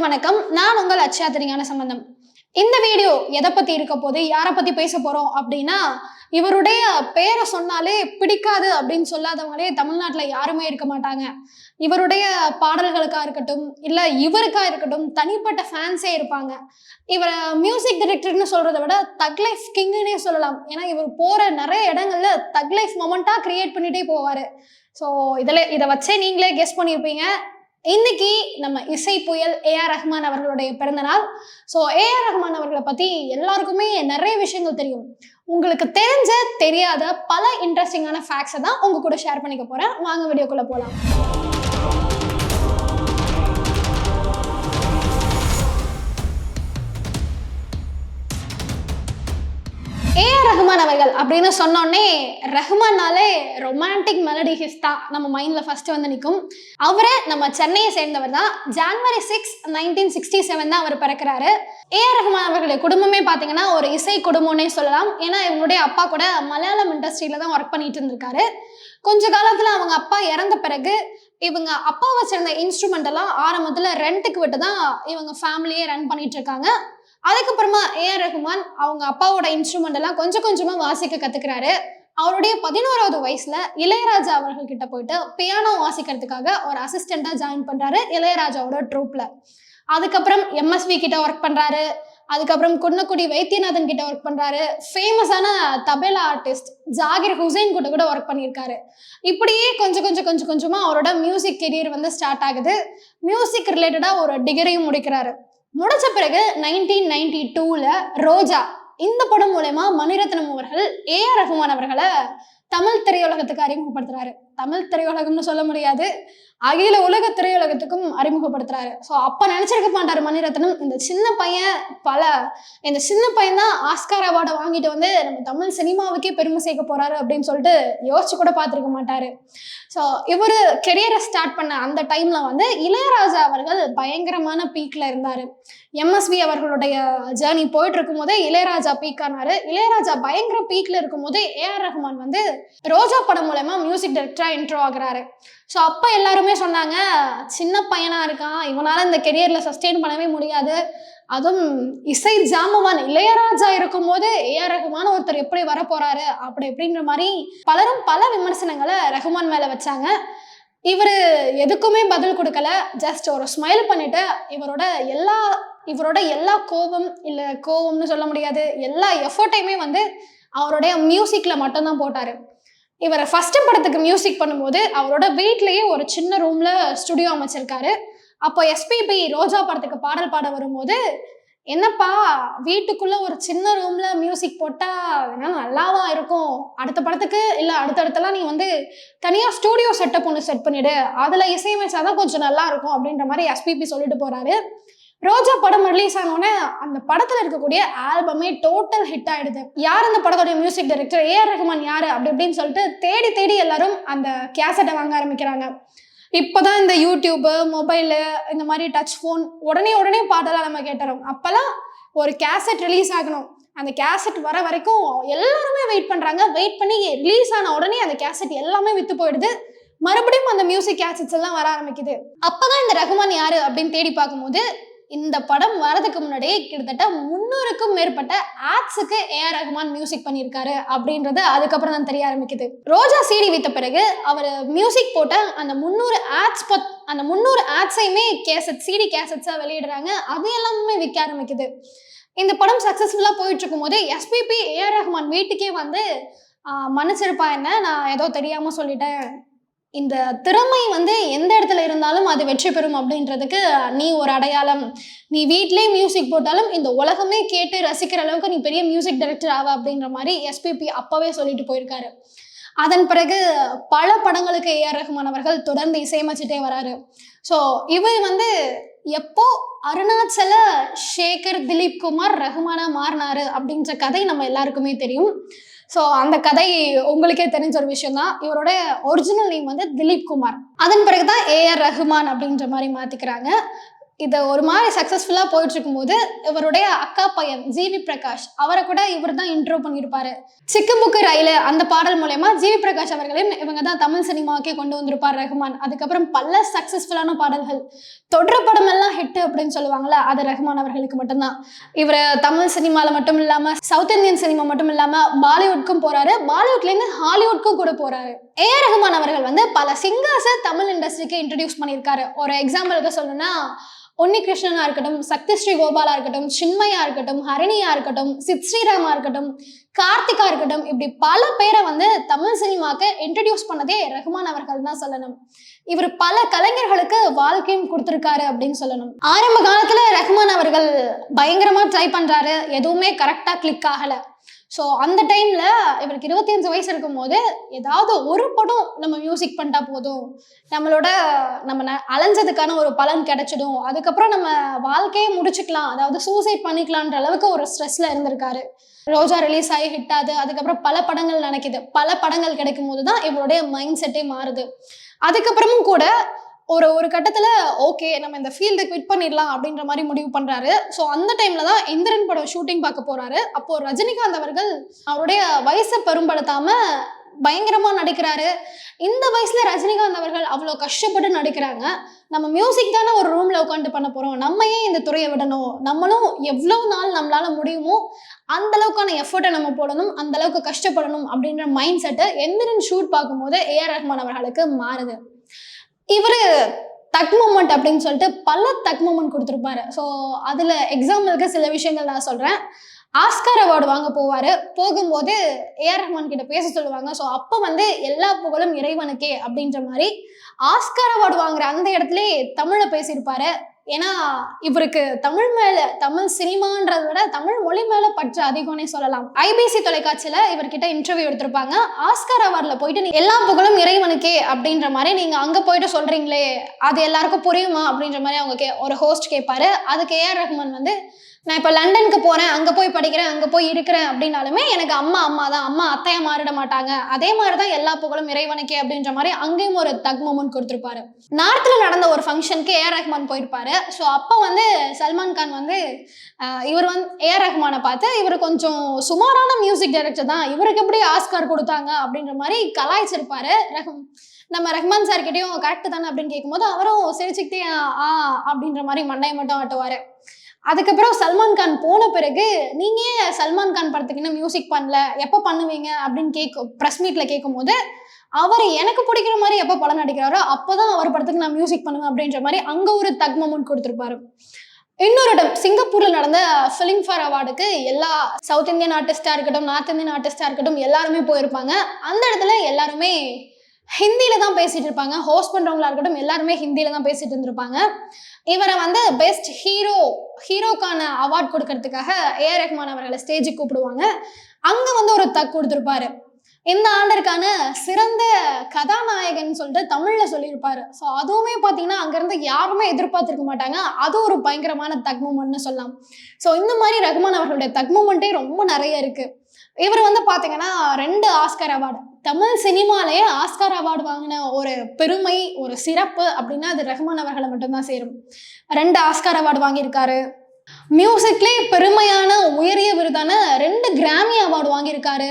அனைவருக்கும் வணக்கம். நான் உங்கள் அச்சாத்திரியான சம்பந்தம். இந்த வீடியோ எதை பத்தி இருக்க போது யாரை பத்தி பேச போறோம் அப்படின்னா இவருடைய பேரை சொன்னாலே பிடிக்காது அப்படின்னு சொல்லாதவங்களே தமிழ்நாட்டுல யாருமே இருக்க மாட்டாங்க. இவருடைய பாடல்களுக்கா இருக்கட்டும் இல்ல இவருக்கா இருக்கட்டும் தனிப்பட்ட ஃபேன்ஸே இருப்பாங்க. இவரை மியூசிக் டிரெக்டர்னு சொல்றதை விட தக் லைஃப் கிங்குன்னே சொல்லலாம். ஏன்னா இவர் போற நிறைய இடங்கள்ல தக் லைஃப் மொமெண்டா கிரியேட் பண்ணிட்டே போவாரு. ஸோ இதில் இதை வச்சே நீங்களே கெஸ் பண்ணியிருப்பீங்க இன்னைக்கு நம்ம இசை புயல் ஏஆர் ரஹ்மான் அவர்களுடைய பிறந்தநாள் ஸோ ஏஆர் ரஹ்மான் அவர்களை பற்றி எல்லாருக்குமே நிறைய விஷயங்கள் தெரியும். உங்களுக்கு தெரிஞ்ச தெரியாத பல இன்ட்ரெஸ்டிங்கான ஃபேக்ட்ஸை தான் உங்க கூட ஷேர் பண்ணிக்க போகிறேன் வாங்க வீடியோக்குள்ளே போகலாம் ஏஆர் ரஹ்மான் அவர்கள் அப்படின்னு சொன்னோடனே ரஹ்மான்னாலே ரொமான்டிக் மெலடி ஹிஸ் தான். நம்ம மைண்டில் ஃபஸ்ட்டு வந்து நிற்கும் அவரே நம்ம சென்னையை சேர்ந்தவர் தான். January six nineteen sixty seven தான் அவர் பிறக்கிறாரு. ஏஆர் ரஹ்மான் அவர்களுடைய குடும்பமே பார்த்தீங்கன்னா ஒரு இசை குடும்பம்னே சொல்லலாம். ஏன்னா இவங்களுடைய அப்பா கூட மலையாளம் இண்டஸ்ட்ரியில் தான் ஒர்க் பண்ணிட்டு இருந்திருக்காரு. கொஞ்ச காலத்தில் அவங்க அப்பா இறந்த பிறகு இவங்க அப்பா வச்சிருந்த இன்ஸ்ட்ருமெண்ட் எல்லாம் ஆரம்பத்தில் ரெண்ட்டுக்கு விட்டு தான் இவங்க ஃபேமிலியே ரன் பண்ணிட்டு இருக்காங்க. அதுக்கப்புறமா ஏஆர் ரஹ்மான் அவங்க அப்பாவோட இன்ஸ்ட்ருமெண்ட் எல்லாம் கொஞ்சம் கொஞ்சமா வாசிக்க கத்துக்கிறாரு. அவருடைய பதினோராவது வயசுல இளையராஜா அவர்கள் கிட்ட போயிட்டு பியானோ வாசிக்கிறதுக்காக ஒரு அசிஸ்டண்டா ஜாயின் பண்றாரு இளையராஜாவோட ட்ரூப்ல அதுக்கப்புறம் எம்எஸ்வி கிட்ட ஒர்க் பண்றாரு. அதுக்கப்புறம் குன்னக்குடி வைத்தியநாதன் கிட்ட ஒர்க் பண்றாரு. ஃபேமஸான தபேலா ஆர்டிஸ்ட் ஜாகிர் ஹுசைன் கூட கூட ஒர்க் பண்ணியிருக்காரு. இப்படியே கொஞ்சம் கொஞ்சம் கொஞ்சம் கொஞ்சமா அவரோட மியூசிக் கெரியர் வந்து ஸ்டார்ட் ஆகுது. மியூசிக் ரிலேட்டடா ஒரு டிகிரியும் முடிக்கிறாரு. முடிச்ச பிறகு நைன்டீன் நைன்டி டூவில் ரோஜா இந்த படம் மூலயமா மணிரத்னம் அவர்கள் ஏஆர் ரஹ்மான் அவர்களை தமிழ் திரையுலகத்துக்கு அறிமுகப்படுத்துறாரு. தமிழ் திரையுலகம்னு சொல்ல முடியாது. அகில உலக திரையுலகத்துக்கும் அறிமுகப்படுத்துறாரு. ஸோ அப்போ நினச்சிருக்க மாட்டார் மணிரத்னம். இந்த சின்ன பையன் பல இந்த சின்ன பையன் தான் ஆஸ்கார் அவார்டை வாங்கிட்டு வந்து நம்ம தமிழ் சினிமாவுக்கே பெருமை சேர்க்க போறாரு அப்படின்னு சொல்லிட்டு யோசிச்சு கூட பார்த்துருக்க மாட்டாரு. ஸோ இவர் கெரியரை ஸ்டார்ட் பண்ண அந்த டைம்ல வந்து இளையராஜா அவர்கள் பயங்கரமான பீக்ல இருந்தாரு. எம்எஸ்வி அவர்களுடைய ஜேர்னி போயிட்டு இருக்கும் போதே இளையராஜா பீக் ஆனாரு. இளையராஜா பயங்கர பீக்ல இருக்கும் போது ஏஆர் ரஹ்மான் வந்து ரோஜா படம் மூலமா மியூசிக் டைரக்டரா இன்ட்ரோ ஆகுறாரு. ஸோ அப்போ எல்லாருமே சொன்னாங்க சின்ன பையனாக இருக்கான். இவனால் இந்த கெரியரில் சஸ்டெயின் பண்ணவே முடியாது. அதுவும் இசை ஜாமவான் இளையராஜா இருக்கும்போது ஏஆர் ரகுமான் ஒருத்தர் எப்படி வரப்போறாரு? அப்படி அப்படின்ற மாதிரி பலரும் பல விமர்சனங்களை ரகுமான் மேலே வச்சாங்க. இவர் எதுக்குமே பதில் கொடுக்கல. ஜஸ்ட் ஒரு ஸ்மைல் பண்ணிட்டு இவரோட எல்லா இவரோட எல்லா கோபம் இல்லை கோபம்னு சொல்ல முடியாது. எல்லா எஃபர்ட்டையுமே வந்து அவருடைய மியூசிக்கில் மட்டும்தான் போட்டார். இவர் ஃபஸ்ட்டு படத்துக்கு மியூசிக் பண்ணும்போது அவரோட வீட்லேயே ஒரு சின்ன ரூமில் ஸ்டுடியோ அமைச்சிருக்காரு. அப்போ எஸ்பிபி ரோஜா படத்துக்கு பாடல் பாட வரும்போது என்னப்பா வீட்டுக்குள்ளே ஒரு சின்ன ரூமில் மியூசிக் போட்டால் என்ன நல்லாவா இருக்கும்? அடுத்த படத்துக்கு இல்லை அடுத்தடுத்தெல்லாம் நீ வந்து தனியாக ஸ்டூடியோ செட்டப் ஒன்று செட் பண்ணிவிடு அதில் இசையமைச்சா இசையமைச்சாதான் கொஞ்சம் நல்லா இருக்கும். அப்படின்ற மாதிரி எஸ்பிபி சொல்லிட்டு போகிறாரு ரோஜா படம் ரிலீஸ் ஆனோடனே அந்த படத்தில் இருக்கக்கூடிய ஆல்பமே டோட்டல் ஹிட் ஆயிடுது. யார் அந்த படத்துடைய மியூசிக் டைரக்டர் ஏஆர் ரஹ்மான் யார்? அப்படி அப்படின்னு சொல்லிட்டு தேடி தேடி எல்லாரும் அந்த கேசட்டை வாங்க ஆரம்பிக்கிறாங்க. இப்போதான் இந்த யூடியூப்பு மொபைலு இந்த மாதிரி டச் ஃபோன் உடனே உடனே பாட்டெல்லாம் நம்ம கேட்டுறோம். அப்போல்லாம் ஒரு கேசட் ரிலீஸ் ஆகணும். அந்த கேசட் வர வரைக்கும் எல்லாருமே வெயிட் பண்ணுறாங்க வெயிட் பண்ணி ரிலீஸ் ஆன உடனே அந்த கேசட் எல்லாமே விற்று போயிடுது. மறுபடியும் அந்த மியூசிக் கேசட்ஸ் எல்லாம் வர ஆரம்பிக்குது. அப்போதான் இந்த ரகுமான் யாரு அப்படின்னு தேடி பார்க்கும்போது இந்த படம் வரதுக்கு முன்னாடியே கிட்டத்தட்ட முன்னூறுக்கும் மேற்பட்ட ஆட்ஸுக்கு ஏஆர் ரஹ்மான் மியூசிக் பண்ணியிருக்காரு அப்படின்றது அதுக்கப்புறம் தான் தெரிய ஆரம்பிக்குது. ரோஜா சீடி வித்த பிறகு அவர் மியூசிக் போட்ட அந்த முந்நூறு ஆட்ஸ் பத் அந்த முந்நூறு ஆட்ஸையுமே கேசட் சிடி கேசட்ஸாக வெளியிடுறாங்க. அது எல்லாமே விற்க ஆரம்பிக்குது. இந்த படம் சக்ஸஸ்ஃபுல்லாக போயிட்டு இருக்கும் போது எஸ்பிபி ஏஆர் ரஹ்மான் வீட்டுக்கே வந்து மன்னிச்சிருப்பா என்ன? நான் ஏதோ தெரியாமல் சொல்லிட்டேன். இந்த திறமை வந்து எந்த இடத்துல இருந்தாலும் அது வெற்றி பெறும் அப்படின்றதுக்கு நீ ஒரு அடையாளம். நீ வீட்லேயே மியூசிக் போட்டாலும் இந்த உலகமே கேட்டு ரசிக்கிற அளவுக்கு நீ பெரிய மியூசிக் டைரக்டர் ஆவ அப்படின்ற மாதிரி எஸ்பிபி அப்பவே சொல்லிட்டு போயிருக்காரு. அதன் பிறகு பல படங்களுக்கு ஏஆர் ரஹ்மான் அவர்கள் தொடர்ந்து இசையமைச்சிட்டே வராரு. ஸோ இவர் வந்து எப்போ அருணாச்சல சேகர் திலீப் குமார் ரஹ்மானா மாறினாரு அப்படின்ற கதை நம்ம எல்லாருக்குமே தெரியும். ஸோ அந்த கதை உங்களுக்கே தெரிஞ்ச ஒரு விஷயம் தான் இவரோட ஒரிஜினல் நேம் வந்து திலீப் குமார். அதன் பிறகு தான் ஏஆர் ரஹ்மான் அப்படின்ற மாதிரி மாற்றிக்கிறாங்க இது ஒரு மாதிரி சக்ஸஸ்ஃபுல்லாக போயிட்டு இருக்கும்போது இவருடைய அக்கா பையன் ஜிவி பிரகாஷ் அவரை கூட இவர் தான் இன்ட்ரோ பண்ணியிருப்பாரு சிக்குமுக்கு ரயிலு அந்த பாடல் மூலயமா ஜிவி பிரகாஷ் அவர்களையும் இவங்க தான் தமிழ் சினிமாவுக்கே கொண்டு வந்திருப்பார் ரஹ்மான் அதுக்கப்புறம் பல சக்ஸஸ்ஃபுல்லான பாடல்கள். தொடர படம் எல்லாம் ஹிட் அப்படின்னு சொல்லுவாங்கல்ல அது ரஹ்மான் அவர்களுக்கு மட்டும்தான். இவர் தமிழ் சினிமாவில் மட்டும் இல்லாமல் சவுத் இந்தியன் சினிமா மட்டும் இல்லாமல் பாலிவுட்க்கும் போறாரு. பாலிவுட்லேருந்து ஹாலிவுட்க்கும் கூட போறாரு. ஏஆர் ரகுமான் ரஹ்மான் அவர்கள் வந்து பல சிங்கர்ஸை தமிழ் இண்டஸ்ட்ரிக்கு இன்ட்ரடியூஸ் பண்ணியிருக்காரு. ஒரு எக்ஸாம்பிளுக்கு சொல்லணும்னா உன்னிகிருஷ்ணனா இருக்கட்டும் சக்தி ஸ்ரீ கோபாலா இருக்கட்டும் சின்மையா இருக்கட்டும் ஹரணியா இருக்கட்டும் சித் ஸ்ரீராமா இருக்கட்டும் கார்த்திகா இருக்கட்டும் இப்படி பல பேரை வந்து தமிழ் சினிமாக்கு இன்ட்ரடியூஸ் பண்ணதே ரஹ்மான் அவர்கள் தான் சொல்லணும். இவர் பல கலைஞர்களுக்கு வாழ்க்கையும் கொடுத்துருக்காரு அப்படின்னு சொல்லணும். ஆரம்ப காலத்துல ரஹ்மான் அவர்கள் பயங்கரமா ட்ரை பண்றாரு. எதுவுமே கரெக்டா கிளிக் ஆகலை. ஸோ அந்த டைம்ல இவருக்கு இருபத்தி அஞ்சு வயசு இருக்கும்போது ஏதாவது ஒரு படம் நம்ம மியூசிக் பண்ணிட்டா போதும். நம்மளோட நம்ம ந- அலைஞ்சதுக்கான ஒரு பலன் கிடைச்சிடும். அதுக்கப்புறம் நம்ம வாழ்க்கையை முடிச்சுக்கலாம். அதாவது சூசைட் பண்ணிக்கலான்ற அளவுக்கு ஒரு ஸ்ட்ரெஸ்ல இருந்திருக்காரு. ரோஜா ரிலீஸ் ஆகி ஹிட் ஆகுது. அதுக்கப்புறம் பல படங்கள் நினைக்குது. பல படங்கள் கிடைக்கும் போது தான் இவருடைய மைண்ட் செட்டே மாறுது. அதுக்கப்புறமும் கூட ஒரு ஒரு கட்டத்தில் ஓகே நம்ம இந்த ஃபீல்டு குவிட் பண்ணிடலாம் அப்படின்ற மாதிரி முடிவு பண்ணுறாரு ஸோ அந்த டைமில் தான் இந்திரன் படம் ஷூட்டிங் பார்க்க போகிறாரு அப்போது ரஜினிகாந்த் அவர்கள் அவருடைய வயசை பெரும்படுத்தாமல் பயங்கரமாக நடிக்கிறாரு. இந்த வயசுல ரஜினிகாந்த் அவர்கள் அவ்வளோ கஷ்டப்பட்டு நடிக்கிறாங்க. நம்ம மியூசிக் தானே ஒரு ரூமில் உட்காந்து பண்ண போகிறோம் நம்ம ஏன் இந்த துறையை விடணும்? நம்மளும் எவ்வளோ நாள் நம்மளால் முடியுமோ அந்த அளவுக்கான எஃபர்ட்டை நம்ம போடணும் அந்த அளவுக்கு கஷ்டப்படணும் அப்படின்ற மைண்ட் செட்டை எந்திரன் ஷூட் பார்க்கும்போது ஏஆர் ரஹ்மான் அவர்களுக்கு மாறுது. இவர் தக் மூமெண்ட் அப்படின்னு சொல்லிட்டு பல தக் மூமெண்ட் கொடுத்துருப்பாரு. ஸோ அதில் எக்ஸாம்பிளுக்கு சில விஷயங்கள் நான் சொல்கிறேன் ஆஸ்கார் அவார்டு வாங்க போவார். போகும்போது ஏஆர் ரஹ்மான் கிட்ட பேச சொல்லுவாங்க. ஸோ அப்போ வந்து எல்லா புகழும் இறைவனுக்கே அப்படின்ற மாதிரி ஆஸ்கார் அவார்டு வாங்குற அந்த இடத்துல தமிழை பேசியிருப்பாரு. ஏன்னா இவருக்கு தமிழ் மேல தமிழ் சினிமான்றதை விட தமிழ் மொழி மேல பற்று அதிகம்னே சொல்லலாம். ஐபிசி தொலைக்காட்சியில இவர்கிட்ட இன்டர்வியூ எடுத்திருப்பாங்க. ஆஸ்கர் அவார்ட்ல போயிட்டு எல்லா புகழும் இறைவனுக்கே அப்படின்ற மாதிரி நீங்க அங்க போயிட்டு சொல்றீங்களே அது எல்லாருக்கும் புரியுமா அப்படின்ற மாதிரி அவங்க கே ஒரு ஹோஸ்ட் கேட்பாரு அதுக்கு ஏஆர் ரஹ்மான் வந்து நான் இப்போ லண்டனுக்கு போகிறேன் அங்கே போய் படிக்கிறேன் அங்கே போய் இருக்கிறேன் அப்படின்னாலுமே எனக்கு அம்மா அம்மா தான் அம்மா அத்தையாக மாறிட மாட்டாங்க. அதே மாதிரி தான் எல்லா புகழும் இறைவனுக்கே அப்படின்ற மாதிரி அங்கேயும் ஒரு தக் கொடுத்துருப்பாரு. நார்த்தில் நடந்த ஒரு ஃபங்க்ஷனுக்கு ஏஆர் ரஹ்மான் போயிருப்பாரு. ஸோ அப்போ வந்து சல்மான் கான் வந்து இவர் வந்து ஏஆர் ரஹ்மானை பார்த்து இவர் கொஞ்சம் சுமாரான மியூசிக் டைரக்டர் தான். இவருக்கு எப்படி ஆஸ்கார் கொடுத்தாங்க அப்படின்ற மாதிரி கலாய்ச்சிருப்பாரு. ரஹ்ம் நம்ம ரஹ்மான் சார் கிட்டேயும் கரெக்ட் தானே அப்படின்னு கேட்கும்போது அவரும் சிரிச்சுக்கிட்டே ஆ ஆ, அப்படின்ற மாதிரி மண்டையை மட்டும் ஆட்டுவார். அதுக்கப்புறம் சல்மான் கான் போன பிறகு நீங்க ஏன் சல்மான் கான் படத்துக்கு இன்னும் மியூசிக் பண்ணல? எப்போ பண்ணுவீங்க? அப்படின்னு கேட்கும் ப்ரெஸ் மீட்ல கேட்கும்போது அவர் எனக்கு பிடிக்கிற மாதிரி எப்போ படம் நடிக்கிறாரோ அப்போதான் அவர் படத்துக்கு நான் மியூசிக் பண்ணுவேன் அப்படின்ற மாதிரி அங்கே ஒரு தக் மொமெண்ட் கொடுத்துருப்பாரு. இன்னொரு இடம் சிங்கப்பூர்ல நடந்த ஃபிலிம் ஃபேர் அவார்டுக்கு எல்லா சவுத் இந்தியன் ஆர்டிஸ்டா இருக்கட்டும் நார்த் இந்தியன் ஆர்டிஸ்டா இருக்கட்டும் எல்லாருமே போயிருப்பாங்க. அந்த இடத்துல எல்லாருமே ஹிந்தியில் தான் பேசிகிட்டு இருப்பாங்க. ஹோஸ்ட் பண்ணுறவங்களா இருக்கட்டும் எல்லாருமே ஹிந்தியில தான் பேசிகிட்டு இருந்திருப்பாங்க. இவரை வந்து பெஸ்ட் ஹீரோ ஹீரோக்கான அவார்ட் கொடுக்கறதுக்காக ஏஆர் ரஹ்மான் அவர்களை ஸ்டேஜுக்கு கூப்பிடுவாங்க. அங்கே வந்து ஒரு தக் கொடுத்துருப்பாரு. இந்த ஆண்டிற்கான சிறந்த கதாநாயகன் சொல்லிட்டு தமிழ்ல சொல்லியிருப்பாரு. ஸோ அதுவுமே பார்த்தீங்கன்னா அங்கேருந்து யாருமே எதிர்பார்த்துருக்க மாட்டாங்க. அது ஒரு பயங்கரமான தக் மூமெண்ட்னு சொல்லலாம். ஸோ இந்த மாதிரி ரஹ்மான் அவர்களுடைய தக் மூமெண்ட்டே ரொம்ப நிறைய இருக்குது இவர் வந்து பார்த்தீங்கன்னா ரெண்டு ஆஸ்கர் அவார்டு. தமிழ் சினிமாலேயே ஆஸ்கார் அவார்டு வாங்கின ஒரு பெருமை ஒரு சிறப்பு அப்படின்னா அது ரஹ்மான் அவர்களை மட்டும்தான் சேரும். ரெண்டு ஆஸ்கார் அவார்டு வாங்கியிருக்காரு. மியூசிக்லே பெருமையான உயரிய விருதான ரெண்டு கிராமி அவார்டு வாங்கியிருக்காரு.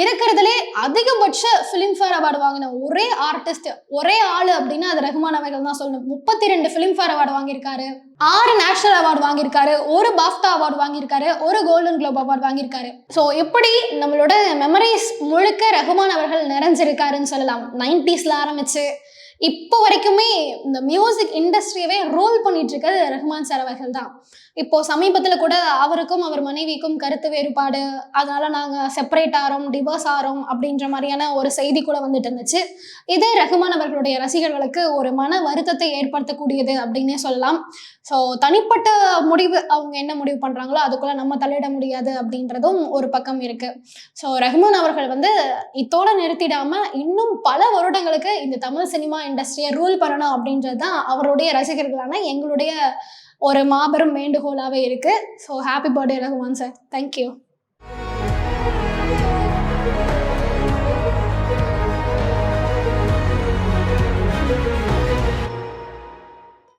இருக்கிறதுலே அதிகபட்ச ஃபிலிம்ஃபேர் அவார்டு வாங்கின ஒரே ஆர்டிஸ்ட் ஒரே ஆள் அப்படின்னா அது ரஹ்மான் அவைகள் தான் சொல்லணும். முப்பத்தி ரெண்டு ஃபிலிம்ஃபேர் அவார்டு வாங்கியிருக்காரு. ஆறு நேஷனல் அவார்டு வாங்கியிருக்காரு. ஒரு பாஃப்டா அவார்டு வாங்கியிருக்காரு. ஒரு கோல்டன் குளோப் அவார்டு வாங்கியிருக்காரு. ஸோ எப்படி நம்மளோட மெமரிஸ் முழுக்க ரஹ்மான் அவர்கள் நிறைஞ்சிருக்காருன்னு சொல்லலாம். நைன்டிஸில் ஆரம்பிச்சு இப்போ வரைக்குமே இந்த மியூசிக் இண்டஸ்ட்ரியவே ரோல் பண்ணிட்டு இருக்கிறது ரஹ்மான் சார் அவர்கள் தான். இப்போ சமீபத்தில் கூட அவருக்கும் அவர் மனைவிக்கும் கருத்து வேறுபாடு. அதனால நாங்கள் செப்பரேட் ஆகிறோம் டிவோர்ஸ் ஆகிறோம் அப்படின்ற மாதிரியான ஒரு செய்தி கூட வந்துட்டு இருந்துச்சு. இது ரஹ்மான் அவர்களுடைய ரசிகர்களுக்கு ஒரு மன வருத்தத்தை ஏற்படுத்தக்கூடியது அப்படின்னே சொல்லலாம். ஸோ தனிப்பட்ட முடிவு அவங்க என்ன முடிவு பண்ணுறாங்களோ அதுக்குள்ள நம்ம தலையிட முடியாது அப்படின்றதும் ஒரு பக்கம் இருக்கு. ஸோ ரஹ்மான் அவர்கள் வந்து இத்தோட நிறுத்திடாம இன்னும் பல வருடங்களுக்கு இந்த தமிழ் சினிமா இண்டஸ்ட்ரியை ரூல் பண்ணணும் அப்படின்றது தான் அவருடைய ரசிகர்களான எங்களுடைய ஒரு மாபெரும் வேண்டுகோளாகவே இருக்குது so happy birthday Rahman sir thank you